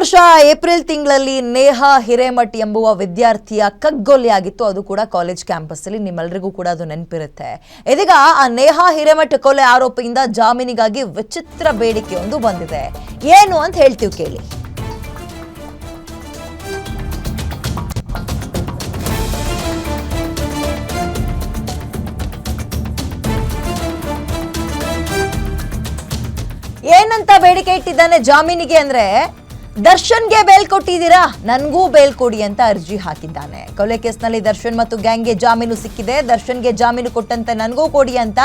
ವರ್ಷ ಏಪ್ರಿಲ್ ತಿಂಗಳಲ್ಲಿ ನೇಹಾ ಹಿರೇಮಠ್ ಎಂಬುವ ವಿದ್ಯಾರ್ಥಿಯ ಕಗ್ಗೊಲೆಯಾಗಿತ್ತು. ಅದು ಕೂಡ ಕಾಲೇಜ್ ಕ್ಯಾಂಪಸ್ ಅಲ್ಲಿ ನಿಮ್ಮೆಲ್ಲರಿಗೂ ಕೂಡ ಅದು ನೆನಪಿರುತ್ತೆ. ಇದೀಗ ಆ ನೇಹಾ ಹಿರೇಮಠ್ ಕೊಲೆ ಆರೋಪಿಯಿಂದ ಜಾಮೀನಿಗಾಗಿ ವಿಚಿತ್ರ ಬೇಡಿಕೆಯೊಂದು ಬಂದಿದೆ. ಏನು ಅಂತ ಹೇಳ್ತೀವಿ ಕೇಳಿ. ಏನಂತ ಬೇಡಿಕೆ ಇಟ್ಟಿದ್ದಾನೆ ಜಾಮೀನಿಗೆ ಅಂದ್ರೆ ದರ್ಶನ್ಗೆ ಬೇಲ್ ಕೊಟ್ಟಿದ್ದೀರಾ? ನನಗೂ ಬೇಲ್ ಕೊಡಿ ಅಂತ ಅರ್ಜಿ ಹಾಕಿದ್ದಾನೆ. ಕೊಲೆ ಕೇಸ್ನಲ್ಲಿ ದರ್ಶನ್ ಮತ್ತು ಗ್ಯಾಂಗ್ಗೆ ಜಾಮೀನು ಸಿಕ್ಕಿದೆ. ದರ್ಶನ್ಗೆ ಜಾಮೀನು ಕೊಟ್ಟಂತೆ ನನಗೂ ಕೊಡಿ ಅಂತ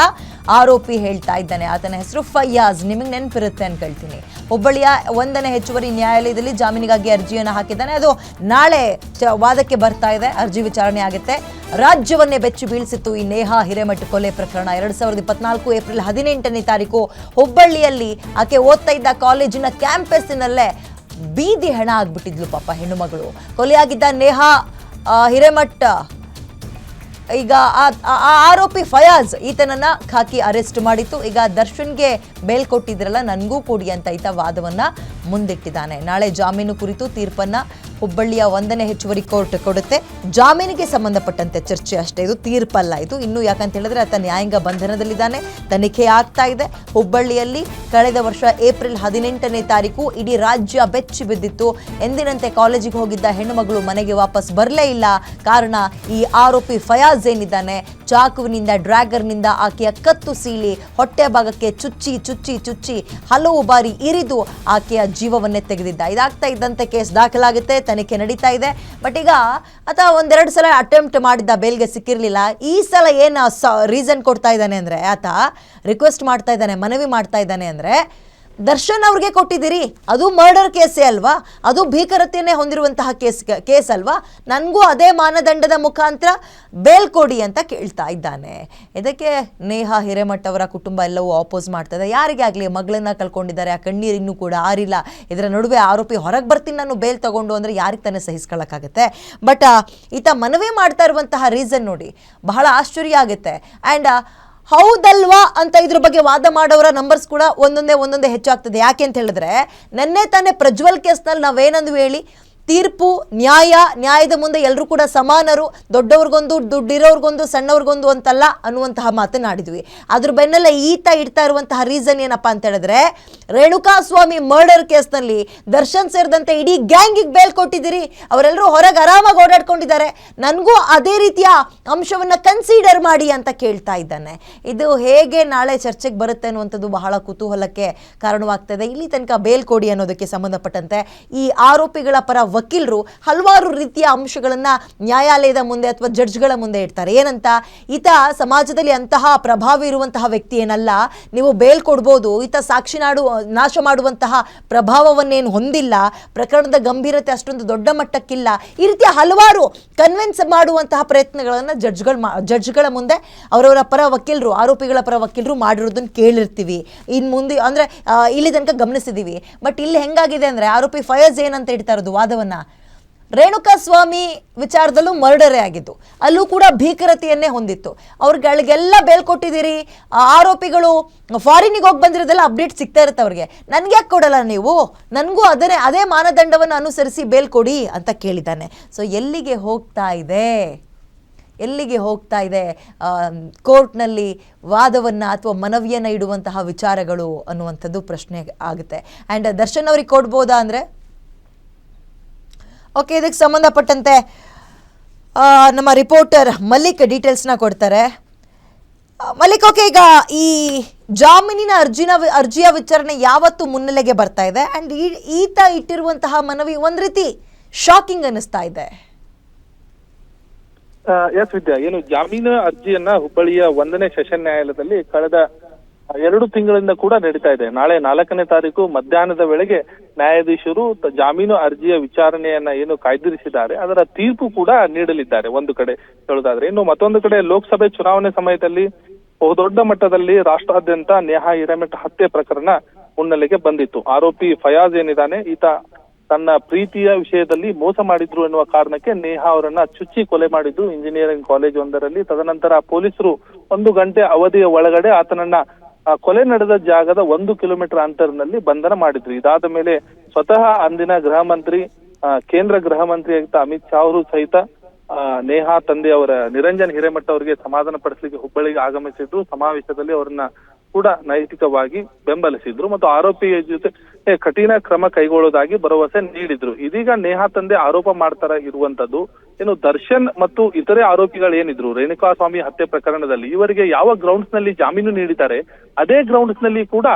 ಆರೋಪಿ ಹೇಳ್ತಾ ಇದ್ದಾನೆ. ಆತನ ಹೆಸರು ಫಯ್ಯಾಜ್ ನಿಮಗೆ ನೆನಪಿರುತ್ತೆ ಅನ್ಕೊಳ್ತೀನಿ ಹುಬ್ಬಳ್ಳಿಯ ಒಂದನೇ ಹೆಚ್ಚುವರಿ ನ್ಯಾಯಾಲಯದಲ್ಲಿ ಜಾಮೀನಿಗಾಗಿ ಅರ್ಜಿಯನ್ನು ಹಾಕಿದ್ದಾನೆ. ಅದು ನಾಳೆ ವಾದಕ್ಕೆ ಬರ್ತಾ ಇದೆ. ಅರ್ಜಿ ವಿಚಾರಣೆ ಆಗುತ್ತೆ. ರಾಜ್ಯವನ್ನೇ ಬೆಚ್ಚಿ ಬೀಳಿಸಿತ್ತು ಈ ನೇಹಾ ಹಿರೇಮಠ ಕೊಲೆ ಪ್ರಕರಣ. ಎರಡ್ ಸಾವಿರದ ಇಪ್ಪತ್ನಾಲ್ಕು ಏಪ್ರಿಲ್ ಹದಿನೆಂಟನೇ ತಾರೀಕು ಹುಬ್ಬಳ್ಳಿಯಲ್ಲಿ ಆಕೆ ಓದ್ತಾ ಇದ್ದ ಕಾಲೇಜಿನ ಕ್ಯಾಂಪಸ್ಸಿನಲ್ಲೇ ಬೀದಿ ಹೆಣ ಆಗ್ಬಿಟ್ಟಿದ್ಲು ಪಾಪ ಹೆಣ್ಣು ಮಗಳು ಕೊಲೆಯಾಗಿದ್ದ ನೇಹಾ ಹಿರೇಮಠ. ಈಗ ಆ ಆರೋಪಿ ಫಯಾಜ್ ಈತನನ್ನ ಖಾಕಿ ಅರೆಸ್ಟ್ ಮಾಡಿತ್ತು. ಈಗ ದರ್ಶನ್ಗೆ ಬೇಲ್ ಕೊಟ್ಟಿದ್ರಲ್ಲ, ನನಗೂ ಕೊಡಿ ಅಂತ ಈತ ವಾದವನ್ನ ಮುಂದಿಟ್ಟಿದ್ದಾನೆ. ನಾಳೆ ಜಾಮೀನು ಕುರಿತು ತೀರ್ಪನ್ನ ಹುಬ್ಬಳ್ಳಿಯ ಒಂದನೇ ಹೆಚ್ಚುವರಿ ಕೋರ್ಟ್ ಕೊಡುತ್ತೆ. ಜಾಮೀನಿಗೆ ಸಂಬಂಧಪಟ್ಟಂತೆ ಚರ್ಚೆ ಅಷ್ಟೇ. ಇದು ತೀರ್ಪಲ್ಲ ಇದು. ಇನ್ನು ಯಾಕಂತ ಹೇಳಿದ್ರೆ ಆತ ನ್ಯಾಯಾಂಗ ಬಂಧನದಲ್ಲಿದ್ದಾನೆ. ತನಿಖೆ ಆಗ್ತಾ ಇದೆ. ಹುಬ್ಬಳ್ಳಿಯಲ್ಲಿ ಕಳೆದ ವರ್ಷ ಏಪ್ರಿಲ್ ಹದಿನೆಂಟನೇ ತಾರೀಕು ಇಡೀ ರಾಜ್ಯ ಬೆಚ್ಚಿ ಬಿದ್ದಿತ್ತು. ಎಂದಿನಂತೆ ಕಾಲೇಜಿಗೆ ಹೋಗಿದ್ದ ಹೆಣ್ಣು ಮಗಳು ಮನೆಗೆ ವಾಪಸ್ ಬರಲೇ ಇಲ್ಲ. ಕಾರಣ ಈ ಆರೋಪಿ ಫಯಾಜ್ ಏನಿದ್ದಾನೆ. ಚಾಕುವಿನಿಂದ ಡ್ರ್ಯಾಗರ್ನಿಂದ ಆಕೆಯ ಕತ್ತು ಸೀಳಿ ಹೊಟ್ಟೆ ಭಾಗಕ್ಕೆ ಚುಚ್ಚಿ ಚುಚ್ಚಿ ಚುಚ್ಚಿ ಹಲವು ಬಾರಿ ಇರಿದು ಆಕೆಯ ಜೀವವನ್ನೇ ತೆಗೆದಿದ್ದ. ಇದಾಗ್ತಾ ಇದ್ದಂತೆ ಕೇಸ್ ದಾಖಲಾಗುತ್ತೆ, ತನಿಖೆ ನಡೀತಾ ಇದೆ. ಬಟ್ ಈಗ ಆತ ಒಂದೆರಡು ಸಲ ಅಟೆಂಪ್ಟ್ ಮಾಡಿದ್ದ, ಬೇಲ್ಗೆ ಸಿಕ್ಕಿರಲಿಲ್ಲ. ಈ ಸಲ ಏನು ರೀಸನ್ ಕೊಡ್ತಾ ಇದ್ದಾನೆ ಅಂದರೆ, ಆತ ರಿಕ್ವೆಸ್ಟ್ ಮಾಡ್ತಾ ಇದ್ದಾನೆ, ಮನವಿ ಮಾಡ್ತಾ ಇದ್ದಾನೆ ಅಂದರೆ ದರ್ಶನ್ ಅವ್ರಿಗೆ ಕೊಟ್ಟಿದ್ದೀರಿ. ಅದು ಮರ್ಡರ್ ಕೇಸೇ ಅಲ್ವಾ? ಅದು ಭೀಕರತೆಯನ್ನೇ ಹೊಂದಿರುವಂತಹ ಕೇಸ್ ಕೇಸ್ ಅಲ್ವಾ? ನನಗೂ ಅದೇ ಮಾನದಂಡದ ಮುಖಾಂತರ ಬೇಲ್ ಕೊಡಿ ಅಂತ ಕೇಳ್ತಾ ಇದ್ದಾನೆ. ಇದಕ್ಕೆ ನೇಹಾ ಹಿರೇಮಠ್ ಅವರ ಕುಟುಂಬ ಎಲ್ಲವೂ ಆಪೋಸ್ ಮಾಡ್ತದೆ. ಯಾರಿಗೆ ಆಗಲಿ, ಮಗಳನ್ನ ಕಳ್ಕೊಂಡಿದ್ದಾರೆ, ಆ ಕಣ್ಣೀರು ಇನ್ನೂ ಕೂಡ ಆರಿಲ್ಲ. ಇದರ ನಡುವೆ ಆರೋಪಿ ಹೊರಗೆ ಬರ್ತೀನಿ, ನಾನು ಬೇಲ್ ತಗೊಂಡು ಅಂದರೆ ಯಾರಿಗೆ ತಾನೇ ಸಹಿಸ್ಕೊಳ್ಳೋಕ್ಕಾಗತ್ತೆ ಬಟ್ ಈತ ಮನವಿ ಮಾಡ್ತಾ ಇರುವಂತಹ ರೀಸನ್ ನೋಡಿ ಬಹಳ ಆಶ್ಚರ್ಯ ಆಗುತ್ತೆ. ಆ್ಯಂಡ್ ಹೌದಲ್ವಾ ಅಂತ ಇದ್ರ ಬಗ್ಗೆ ವಾದ ಮಾಡೋರ ನಂಬರ್ಸ್ ಕೂಡ ಒಂದೊಂದೇ ಒಂದೊಂದೇ ಹೆಚ್ಚಾಗ್ತದೆ. ಯಾಕೆ ಅಂತ ಹೇಳಿದ್ರೆ, ನೆನ್ನೆ ತಾನೇ ಪ್ರಜ್ವಲ್ ಕೇಸ್ನಲ್ಲಿ ನಾವೇನಂದ್ವಿ ಹೇಳಿ ತೀರ್ಪು, ನ್ಯಾಯ, ನ್ಯಾಯದ ಮುಂದೆ ಎಲ್ಲರೂ ಕೂಡ ಸಮಾನರು, ದೊಡ್ಡವ್ರಿಗೊಂದು, ದುಡ್ಡಿರೋರ್ಗೊಂದು, ಸಣ್ಣವ್ರಿಗೊಂದು ಅಂತಲ್ಲ ಅನ್ನುವಂತಹ ಮಾತನಾಡಿದ್ವಿ ಅದ್ರ ಬೆನ್ನಲ್ಲೇ ಈತ ಇಡ್ತಾ ಇರುವಂತಹ ರೀಸನ್ ಏನಪ್ಪಾ ಅಂತ ಹೇಳಿದ್ರೆ, ರೇಣುಕಾಸ್ವಾಮಿ ಮರ್ಡರ್ ಕೇಸ್ನಲ್ಲಿ ದರ್ಶನ್ ಸೇರಿದಂತೆ ಇಡೀ ಗ್ಯಾಂಗಿಗೆ ಬೇಲ್ ಕೊಟ್ಟಿದ್ದೀರಿ. ಅವರೆಲ್ಲರೂ ಹೊರಗೆ ಆರಾಮಾಗಿ ಓಡಾಡ್ಕೊಂಡಿದ್ದಾರೆ. ನನಗೂ ಅದೇ ರೀತಿಯ ಅಂಶವನ್ನು ಕನ್ಸಿಡರ್ ಮಾಡಿ ಅಂತ ಕೇಳ್ತಾ ಇದ್ದಾನೆ. ಇದು ಹೇಗೆ ನಾಳೆ ಚರ್ಚೆಗೆ ಬರುತ್ತೆ ಅನ್ನುವಂಥದ್ದು ಬಹಳ ಕುತೂಹಲಕ್ಕೆ ಕಾರಣವಾಗ್ತದೆ ಇಲ್ಲಿ ತನಕ ಬೇಲ್ ಕೊಡಿ ಅನ್ನೋದಕ್ಕೆ ಸಂಬಂಧಪಟ್ಟಂತೆ ಈ ಆರೋಪಿಗಳ ಪರ ವಕೀಲರು ಹಲವಾರು ರೀತಿಯ ಅಂಶಗಳನ್ನು ನ್ಯಾಯಾಲಯದ ಮುಂದೆ ಅಥವಾ ಜಡ್ಜ್ಗಳ ಮುಂದೆ ಇಡ್ತಾರೆ. ಏನಂತ? ಈತ ಸಮಾಜದಲ್ಲಿ ಅಂತಹ ಪ್ರಭಾವ ಇರುವಂತಹ ವ್ಯಕ್ತಿ ಏನಲ್ಲ. ನೀವು ಬೇಲ್ ಕೊಡ್ಬೋದು. ಈತ ಸಾಕ್ಷಿ ನಾಡು, ನಾಶ ಮಾಡುವಂತಹ ಪ್ರಭಾವವನ್ನೇನು ಹೊಂದಿಲ್ಲ. ಪ್ರಕರಣದ ಗಂಭೀರತೆ ಅಷ್ಟೊಂದು ದೊಡ್ಡ ಮಟ್ಟಕ್ಕಿಲ್ಲ. ಈ ರೀತಿಯ ಹಲವಾರು ಕನ್ವಿನ್ಸ್ ಮಾಡುವಂತಹ ಪ್ರಯತ್ನಗಳನ್ನು ಜಡ್ಜ್ಗಳು ಜಡ್ಜ್ಗಳ ಮುಂದೆ ಅವರವರ ಪರ ವಕೀಲರು, ಆರೋಪಿಗಳ ಪರ ವಕೀಲರು ಮಾಡಿರೋದನ್ನು ಕೇಳಿರ್ತೀವಿ. ಇನ್ನು ಮುಂದೆ ಅಂದರೆ ಇಲ್ಲಿ ತನಕ ಗಮನಿಸಿದ್ದೀವಿ ಬಟ್ ಇಲ್ಲಿ ಹೆಂಗಾಗಿದೆ ಅಂದರೆ, ಆರೋಪಿ ಫಯಜ್ ಏನಂತ ಇಡ್ತಾ ಇರೋದು ವಾದವನ್ನು ರೇಣುಕಾ ಸ್ವಾಮಿ ವಿಚಾರದಲ್ಲೂ ಮರ್ಡರೇ ಆಗಿದ್ದು, ಅಲ್ಲೂ ಕೂಡ ಭೀಕರತೆಯನ್ನೇ ಹೊಂದಿತ್ತು. ಅವ್ರಿಗಳಿಗೆಲ್ಲ ಬೇಲ್ ಕೊಟ್ಟಿದ್ದೀರಿ, ಆ ಆರೋಪಿಗಳು ಫಾರಿನಿಗೆ ಹೋಗಿ ಬಂದಿರೋದೆಲ್ಲ ಅಪ್ಡೇಟ್ ಸಿಗ್ತಾ ಇರುತ್ತೆ ಅವ್ರಿಗೆ. ನನಗೆ ಯಾಕೆ ಕೊಡಲ್ಲ ನೀವು? ನನಗೂ ಅದನ್ನೇ, ಅದೇ ಮಾನದಂಡವನ್ನು ಅನುಸರಿಸಿ ಬೇಲ್ ಕೊಡಿ ಅಂತ ಕೇಳಿದ್ದಾನೆ. ಸೊ ಎಲ್ಲಿಗೆ ಹೋಗ್ತಾ ಇದೆ? ಎಲ್ಲಿಗೆ ಹೋಗ್ತಾ ಇದೆ? ಕೋರ್ಟ್ನಲ್ಲಿ ವಾದವನ್ನು ಅಥವಾ ಮನವಿಯನ್ನು ಇಡುವಂತಹ ವಿಚಾರಗಳು ಅನ್ನುವಂಥದ್ದು ಪ್ರಶ್ನೆ ಆಗುತ್ತೆ. ಆ್ಯಂಡ್ ದರ್ಶನ್ ಅವ್ರಿಗೆ ಕೊಡ್ಬೋದಾ ಅಂದರೆ? ಓಕೆ ಇದಕ್ಕೆ ಸಂಬಂಧಪಟ್ಟಂತೆ ನಮ್ಮ ರಿಪೋರ್ಟರ್ ಮಲ್ಲಿಕ್ ಡೀಟೇಲ್ಸ್ನ ಕೊಡ್ತಾರೆ. ಮಲ್ಲಿಕ್ ಓಕೆ ಈಗ ಈ ಜಾಮೀನಿನ ಅರ್ಜಿನ ಅರ್ಜಿಯ ವಿಚಾರಣೆ ಯಾವತ್ತು ಮುನ್ನೆಲೆಗೆ ಬರ್ತಾ ಇದೆ. ಆ್ಯಂಡ್ ಈತ ಇಟ್ಟಿರುವಂತಹ ಮನವಿ ಒಂದು ರೀತಿ ಶಾಕಿಂಗ್ ಅನ್ನಿಸ್ತಾ ಇದೆ. ಎಸ್ ವಿದ್ಯಾ, ಏನು ಜಾಮೀನು ಅರ್ಜಿಯನ್ನ ಹುಬ್ಬಳ್ಳಿಯ ಒಂದನೇ ಸೆಷನ್ ನ್ಯಾಯಾಲಯದಲ್ಲಿ ಕಳೆದ ಎರಡು ತಿಂಗಳಿಂದ ಕೂಡ ನಡೀತಾ ಇದೆ. ನಾಳೆ ನಾಲ್ಕನೇ ತಾರೀಕು ಮಧ್ಯಾಹ್ನದ ವೇಳೆಗೆ ನ್ಯಾಯಾಧೀಶರು ಜಾಮೀನು ಅರ್ಜಿಯ ವಿಚಾರಣೆಯನ್ನ ಏನು ಕಾಯ್ದಿರಿಸಿದ್ದಾರೆ. ಅದರ ತೀರ್ಪು ಕೂಡ ನೀಡಲಿದ್ದಾರೆ ಒಂದು ಕಡೆ ಹೇಳೋದಾದ್ರೆ. ಇನ್ನು ಮತ್ತೊಂದು ಕಡೆ ಲೋಕಸಭೆ ಚುನಾವಣೆ ಸಮಯದಲ್ಲಿ ಬಹುದೊಡ್ಡ ಮಟ್ಟದಲ್ಲಿ ರಾಷ್ಟ್ರಾದ್ಯಂತ ನೇಹಾ ಹಿರೇಮಠ ಹತ್ಯೆ ಪ್ರಕರಣ ಮುನ್ನೆಲೆಗೆ ಬಂದಿತ್ತು. ಆರೋಪಿ ಫಯಾಜ್ ಏನಿದ್ದಾನೆ, ಈತ ತನ್ನ ಪ್ರೀತಿಯ ವಿಷಯದಲ್ಲಿ ಮೋಸ ಮಾಡಿದ್ರು ಎನ್ನುವ ಕಾರಣಕ್ಕೆ ನೇಹಾ ಅವರನ್ನ ಚುಚ್ಚಿ ಕೊಲೆ ಮಾಡಿದ್ದು. ಇಂಜಿನಿಯರಿಂಗ್ ಕಾಲೇಜ್ ಒಂದರಲ್ಲಿ. ತದನಂತರ ಪೊಲೀಸರು ಒಂದು ಗಂಟೆ ಅವಧಿಯ ಒಳಗಡೆ ಆತನನ್ನ ಆ ಕೊಲೆ ನಡೆದ ಜಾಗದ ಒಂದು ಕಿಲೋಮೀಟರ್ ಅಂತರದಲ್ಲಿ ಬಂಧನ ಮಾಡಿದ್ರು. ಇದಾದ ಮೇಲೆ ಸ್ವತಃ ಅಂದಿನ ಗೃಹ ಮಂತ್ರಿ ಕೇಂದ್ರ ಗೃಹ ಮಂತ್ರಿ ಆಗಿದ್ದ ಅಮಿತ್ ಶಾ ಅವರು ಸಹಿತ ನೇಹಾ ತಂದೆ ಅವರ ನಿರಂಜನ್ ಹಿರೇಮಠ ಅವರಿಗೆ ಸಮಾಧಾನ ಪಡಿಸಲಿಕ್ಕೆ ಹುಬ್ಬಳ್ಳಿಗೆ ಆಗಮಿಸಿದ್ರು. ಸಮಾವೇಶದಲ್ಲಿ ಅವರನ್ನ ಕೂಡ ನೈತಿಕವಾಗಿ ಬೆಂಬಲಿಸಿದ್ರು. ಮತ್ತು ಆರೋಪಿಯ ಜೊತೆ ಕಠಿಣ ಕ್ರಮ ಕೈಗೊಳ್ಳೋದಾಗಿ ಭರವಸೆ ನೀಡಿದ್ರು. ಇದೀಗ ನೇಹಾ ತಂದೆ ಆರೋಪ ಮಾಡ್ತಾರ ಇರುವಂತದ್ದು ಏನು ದರ್ಶನ್ ಮತ್ತು ಇತರೆ ಆರೋಪಿಗಳು ಏನಿದ್ರು? ರೇಣುಕಾ ಸ್ವಾಮಿ ಹತ್ಯೆ ಪ್ರಕರಣದಲ್ಲಿ ಇವರಿಗೆ ಯಾವ ಗ್ರೌಂಡ್ಸ್ನಲ್ಲಿ ಜಾಮೀನು ನೀಡಿದ್ದಾರೆ? ಅದೇ ಗ್ರೌಂಡ್ಸ್ನಲ್ಲಿ ಕೂಡ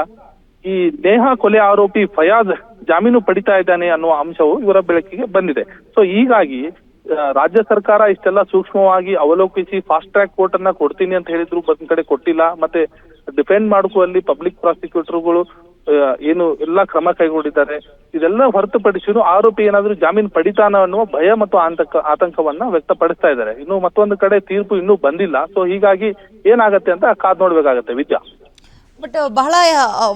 ಈ ನೇಹಾ ಕೊಲೆ ಆರೋಪಿ ಫಯಾಜ್ ಜಾಮೀನು ಪಡಿತಾ ಇದ್ದಾನೆ ಅನ್ನುವ ಅಂಶವು ಇವರ ಬೆಳಕಿಗೆ ಬಂದಿದೆ. ಸೊ ಹೀಗಾಗಿ ರಾಜ್ಯ ಸರ್ಕಾರ ಇಷ್ಟೆಲ್ಲ ಸೂಕ್ಷ್ಮವಾಗಿ ಅವಲೋಕಿಸಿ ಫಾಸ್ಟ್ ಟ್ರ್ಯಾಕ್ ಕೋರ್ಟ್ ಅನ್ನ ಕೊಡ್ತೀನಿ ಅಂತ ಹೇಳಿದ್ರು ಒಂದ್ ಕಡೆ ಕೊಟ್ಟಿಲ್ಲ. ಮತ್ತೆ ಡಿಫೆಂಡ್ ಅಲ್ಲಿ ಪಬ್ಲಿಕ್ ಪ್ರಾಸಿಕ್ಯೂಟರ್ಗಳು ಏನು ಎಲ್ಲಾ ಕ್ರಮ ಕೈಗೊಂಡಿದ್ದಾರೆ. ಇದೆಲ್ಲ ಹೊರತುಪಡಿಸಿದ್ರು ಆರೋಪಿ ಏನಾದ್ರೂ ಜಾಮೀನು ಪಡಿತಾನ ಅನ್ನುವ ಭಯ ಮತ್ತು ಆತಂಕ, ಆತಂಕವನ್ನ ವ್ಯಕ್ತಪಡಿಸ್ತಾ ಇದ್ದಾರೆ. ಇನ್ನು ಮತ್ತೊಂದು ಕಡೆ ತೀರ್ಪು ಇನ್ನೂ ಬಂದಿಲ್ಲ. ಸೊ ಹೀಗಾಗಿ ಏನಾಗತ್ತೆ ಅಂತ ಕಾದ್ ನೋಡ್ಬೇಕಾಗತ್ತೆ ವಿದ್ಯಾ. ಬಟ್ ಬಹಳ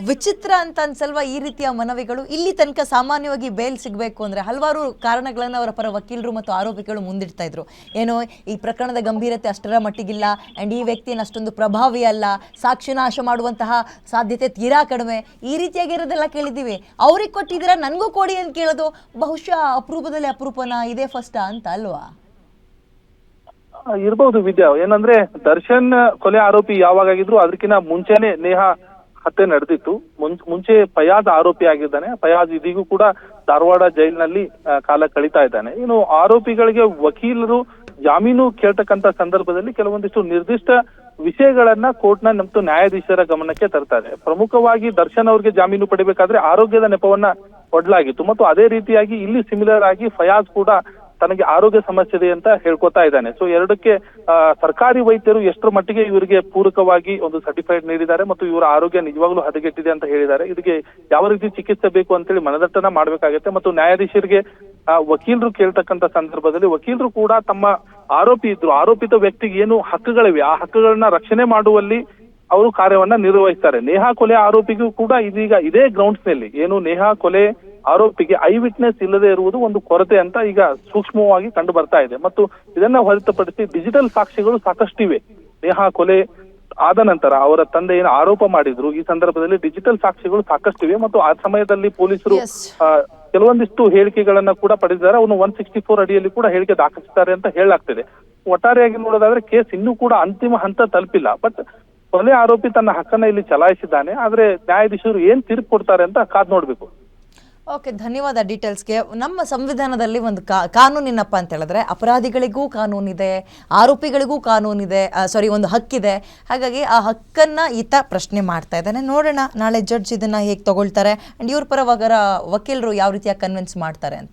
ವಿಚಿತ್ರ ಅಂತ ಅನ್ಸಲ್ವಾ ಈ ರೀತಿಯ ಮನವಿಗಳು? ಇಲ್ಲಿ ತನಕ ಸಾಮಾನ್ಯವಾಗಿ ಬೇಲ್ ಸಿಗಬೇಕು ಅಂದ್ರೆ ಹಲವಾರು ಕಾರಣಗಳನ್ನು ಅವರ ಪರ ವಕೀಲರು ಮತ್ತು ಆರೋಪಿಗಳು ಮುಂದಿಡ್ತಾ ಇದ್ರು. ಏನೋ, ಈ ಪ್ರಕರಣದ ಗಂಭೀರತೆ ಅಷ್ಟರ ಮಟ್ಟಿಗಿಲ್ಲ ಆ್ಯಂಡ್ ಈ ವ್ಯಕ್ತಿಯನ್ನು ಅಷ್ಟೊಂದು ಪ್ರಭಾವಿ ಅಲ್ಲ ಸಾಕ್ಷಿ ನಾಶ ಮಾಡುವಂತಹ ಸಾಧ್ಯತೆ ತೀರಾ ಕಡಿಮೆ. ಈ ರೀತಿಯಾಗಿರೋದೆಲ್ಲ ಕೇಳಿದ್ದೀವಿ. ಅವ್ರಿಗೆ ಕೊಟ್ಟಿದ್ದೀರಾ, ನನಗೂ ಕೊಡಿ ಅಂತ ಕೇಳೋದು ಬಹುಶಃ ಅಪರೂಪದಲ್ಲಿ ಅಪರೂಪನ, ಇದೇ ಫಸ್ಟಾ ಅಂತ ಅಲ್ವಾ? ಇರ್ಬೋದು ವಿದ್ಯಾ. ಏನಂದ್ರೆ ದರ್ಶನ್ ಕೊಲೆ ಆರೋಪಿ ಯಾವಾಗ ಆಗಿದ್ರು ಅದಕ್ಕಿಂತ ಮುಂಚೆನೆ ನೇಹ ಹತ್ಯೆ ನಡೆದಿತ್ತು. ಮುಂಚೆ ಫಯಾಜ್ ಆರೋಪಿ ಆಗಿದ್ದಾನೆ. ಫಯಾಜ್ ಇದೀಗೂ ಕೂಡ ಧಾರವಾಡ ಜೈಲಿನಲ್ಲಿ ಕಾಲ ಕಳೀತಾ ಇದ್ದಾನೆ. ಇನ್ನು ಆರೋಪಿಗಳಿಗೆ ವಕೀಲರು ಜಾಮೀನು ಕೇಳ್ತಕ್ಕಂತ ಸಂದರ್ಭದಲ್ಲಿ ಕೆಲವೊಂದಿಷ್ಟು ನಿರ್ದಿಷ್ಟ ವಿಷಯಗಳನ್ನ ಕೋರ್ಟ್ನ ನಮ್ದು ನ್ಯಾಯಾಧೀಶರ ಗಮನಕ್ಕೆ ತರ್ತಾರೆ ಪ್ರಮುಖವಾಗಿ ದರ್ಶನ್ ಅವ್ರಿಗೆ ಜಾಮೀನು ಪಡಿಬೇಕಾದ್ರೆ ಆರೋಗ್ಯದ ನೆಪವನ್ನ ಕೊಡಲಾಗಿತ್ತು. ಮತ್ತು ಅದೇ ರೀತಿಯಾಗಿ ಇಲ್ಲಿ ಸಿಮಿಲರ್ ಆಗಿ ಫಯಾಜ್ ಕೂಡ ತನಗೆ ಆರೋಗ್ಯ ಸಮಸ್ಯೆ ಇದೆ ಅಂತ ಹೇಳ್ಕೊತಾ ಇದ್ದಾನೆ. ಸೊ ಎರಡಕ್ಕೆ ಸರ್ಕಾರಿ ವೈದ್ಯರು ಎಷ್ಟರ ಮಟ್ಟಿಗೆ ಇವರಿಗೆ ಪೂರಕವಾಗಿ ಒಂದು ಸರ್ಟಿಫೈಡ್ ನೀಡಿದ್ದಾರೆ ಮತ್ತು ಇವರ ಆರೋಗ್ಯ ನಿಜವಾಗ್ಲೂ ಹದಗೆಟ್ಟಿದೆ ಅಂತ ಹೇಳಿದ್ದಾರೆ. ಇದಕ್ಕೆ ಯಾವ ರೀತಿ ಚಿಕಿತ್ಸೆ ಬೇಕು ಅಂತೇಳಿ ಮನದಟ್ಟನ ಮಾಡಬೇಕಾಗುತ್ತೆ ಮತ್ತು ನ್ಯಾಯಾಧೀಶರಿಗೆ ವಕೀಲರು ಕೇಳ್ತಕ್ಕಂತ ಸಂದರ್ಭದಲ್ಲಿ ವಕೀಲರು ಕೂಡ ತಮ್ಮ ಆರೋಪಿ ಇದ್ರು. ಆರೋಪಿತ ವ್ಯಕ್ತಿಗೆ ಏನು ಹಕ್ಕುಗಳಿವೆ? ಆ ಹಕ್ಕುಗಳನ್ನ ರಕ್ಷಣೆ ಮಾಡುವಲ್ಲಿ ಅವರು ಕಾರ್ಯವನ್ನ ನಿರ್ವಹಿಸ್ತಾರೆ. ನೇಹಾ ಕೊಲೆ ಆರೋಪಿಗೂ ಕೂಡ ಇದೀಗ ಇದೇ ಗ್ರೌಂಡ್ಸ್ನಲ್ಲಿ. ಏನು ನೇಹಾ ಕೊಲೆ ಆರೋಪಿಗೆ ಐ ವಿಟ್ನೆಸ್ ಇಲ್ಲದೆ ಇರುವುದು ಒಂದು ಕೊರತೆ ಅಂತ ಈಗ ಸೂಕ್ಷ್ಮವಾಗಿ ಕಂಡು ಬರ್ತಾ ಇದೆ. ಮತ್ತು ಇದನ್ನ ಹೊರತುಪಡಿಸಿ ಡಿಜಿಟಲ್ ಸಾಕ್ಷಿಗಳು ಸಾಕಷ್ಟಿವೆ ದೇಹ ಕೊಲೆ ಆದ ನಂತರ ಅವರ ತಂದೆ ಏನು ಆರೋಪ ಮಾಡಿದ್ರು. ಈ ಸಂದರ್ಭದಲ್ಲಿ ಡಿಜಿಟಲ್ ಸಾಕ್ಷಿಗಳು ಸಾಕಷ್ಟಿವೆ ಮತ್ತು ಆ ಸಮಯದಲ್ಲಿ ಪೊಲೀಸರು. ಕೆಲವೊಂದಿಷ್ಟು ಹೇಳಿಕೆಗಳನ್ನ ಕೂಡ ಪಡೆದಿದ್ದಾರೆ. ಅವನು ಒನ್ ಸಿಕ್ಸ್ಟಿ ಫೋರ್ ಅಡಿಯಲ್ಲಿ ಕೂಡ ಹೇಳಿಕೆ ದಾಖಲಿಸಿದ್ದಾರೆ ಅಂತ ಹೇಳಲಾಗ್ತಿದೆ. ಒಟ್ಟಾರೆಯಾಗಿ ನೋಡೋದಾದ್ರೆ ಕೇಸ್ ಇನ್ನೂ ಕೂಡ ಅಂತಿಮ ಹಂತ ತಲುಪಿಲ್ಲ. ಬಟ್ ಕೊಲೆ ಆರೋಪಿ ತನ್ನ ಹಕ್ಕನ್ನ ಇಲ್ಲಿ ಚಲಾಯಿಸಿದ್ದಾನೆ. ಆದ್ರೆ ನ್ಯಾಯಾಧೀಶರು ಏನ್ ತೀರ್ಪು ಕೊಡ್ತಾರೆ ಅಂತ ಕಾದ್ ನೋಡ್ಬೇಕು. ಓಕೆ, ಧನ್ಯವಾದ ಡೀಟೇಲ್ಸ್ಗೆ. ನಮ್ಮ ಸಂವಿಧಾನದಲ್ಲಿ ಒಂದು ಕಾನೂನಿನಪ್ಪ ಅಂತ ಹೇಳಿದ್ರೆ ಅಪರಾಧಿಗಳಿಗೂ ಕಾನೂನಿದೆ, ಆರೋಪಿಗಳಿಗೂ ಕಾನೂನಿದೆ ಸಾರಿ ಒಂದು ಹಕ್ಕಿದೆ. ಹಾಗಾಗಿ ಆ ಹಕ್ಕನ್ನು ಈತ ಪ್ರಶ್ನೆ ಮಾಡ್ತಾ ಇದ್ದಾನೆ. ನೋಡೋಣ, ನಾಳೆ ಜಡ್ಜ್ ಇದನ್ನು ಹೇಗೆ ತಗೊಳ್ತಾರೆ. ಆ್ಯಂಡ್ ಇವ್ರ ಪರವಾಗರ ವಕೀಲರು ಯಾವ ರೀತಿಯ ಕನ್ವಿನ್ಸ್ ಮಾಡ್ತಾರೆ ಅಂತ.